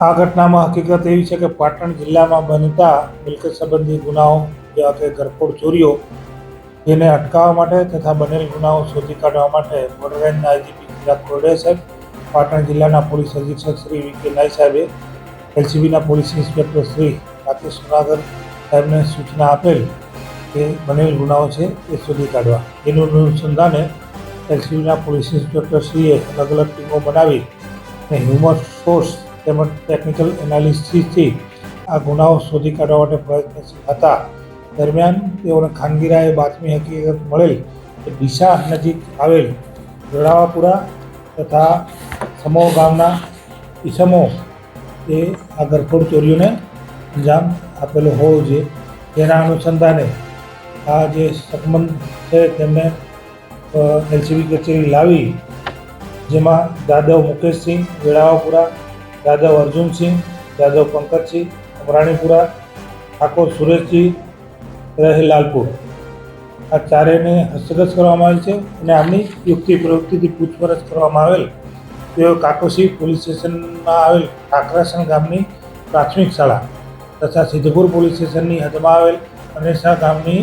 આ ઘટનામાં હકીકત એવી છે કે પાટણ જિલ્લામાં બનતા મિલકત સંબંધી ગુનાઓ જેવા કે ઘરફોડ ચોરીઓ, જેને અટકાવવા માટે તથા બનેલ ગુનાઓ શોધી કાઢવા માટે બોર્ડર રેન્જના આઈજીપી ચિરાગ કોરડે સાહેબ, પાટણ જિલ્લાના પોલીસ અધિક્ષક શ્રી વી કે નાઈ સાહેબે, એલસીબીના પોલીસ ઇન્સ્પેક્ટર શ્રી રાકેશ સોનાગર સાહેબને સૂચના આપેલ કે બનેલ ગુનાઓ છે એ શોધી કાઢવા. એનું અનુસંધાને એલસીબીના પોલીસ ઇન્સ્પેક્ટર શ્રીએ અલગ અલગ ટીમો બનાવી અને હ્યુમન સોર્સ તેમજ ટેકનિકલ એનાલિસિસથી આ ગુનાઓ શોધી કાઢવા માટે પ્રયત્નશીલ હતા. દરમિયાન તેઓને ખાનગીરાએ બાતમી હકીકત મળેલ કે ડીસા નજીક આવેલ જોડાવાપુરા તથા સમો ગામના ઈસમો એ આ ગરફોડ ચોરીઓને અંજામ આપેલો હોવો જોઈએ. તેના અનુસંધાને આ જે શકમંદ છે તેમને એલસીબી કચેરી લાવી, જેમાં જાદવ મુકેશસિંહ વેળાવાપુરા જાદવ અર્જુનસિંહ યાદવ પંકજસિંહ, અમરાણીપુરા, ઠાકોર સુરેશજી, રહે લાલપુર. આ ચારેયને હસ્તગત કરવામાં આવેલ છે અને આમની યુક્તિ પ્રવૃત્તિથી પૂછપરછ કરવામાં આવેલ. તેઓ કાકોસી પોલીસ સ્ટેશનમાં આવેલ ઠાકરાસણ ગામની પ્રાથમિક શાળા તથા સિદ્ધપુર પોલીસ સ્ટેશનની હદમાં આવેલ અનેસા ગામની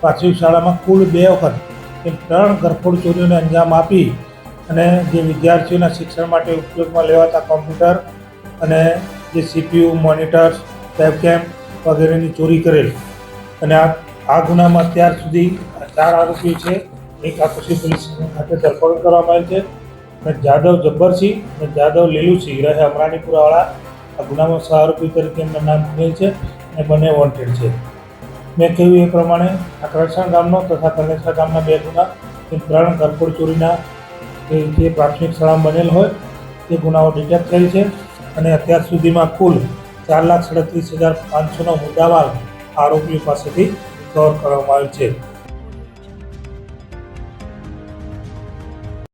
પ્રાથમિક શાળામાં કુલ બે વખત એમ ત્રણ ગરફોડ ચોરીઓને અંજામ આપી અને જે વિદ્યાર્થીઓના શિક્ષણ માટે ઉપયોગમાં લેવાતા કોમ્પ્યુટર અને જે સીપીયુ, મોનિટર્સ, વેબકેમ વગેરેની ચોરી કરેલ. અને આ આ ગુનામાં અત્યાર સુધી ચાર આરોપીઓ છે. એક આકુશી પોલીસ ખાતે ધરપકડ કરવામાં આવેલ છે. અને જાદવ જબ્બરસિંહ અને જાદવ લીલુસિંહ રહે અમરાણીપુરાવાળા. આ ગુનામાં સહ આરોપી તરીકે એમના નામ ખુલેલ છે અને બંને વોન્ટેડ છે. મેં કહ્યું એ પ્રમાણે આકર્ષણ ગામનો તથા કલેસા ગામના બે ગુના એ ત્રણ ગરફોડ ચોરીના જે જે પ્રાથમિક શાળા બનેલ હોય તે ગુનાઓ ડિટેક્ટ થયેલ છે. અને અત્યાર સુધીમાં કુલ ચાર લાખ સાડત્રીસ હજાર પાંચસોનો મુદ્દામાલ આરોપીઓ પાસેથી રિકવર કરવામાં આવેલ છે.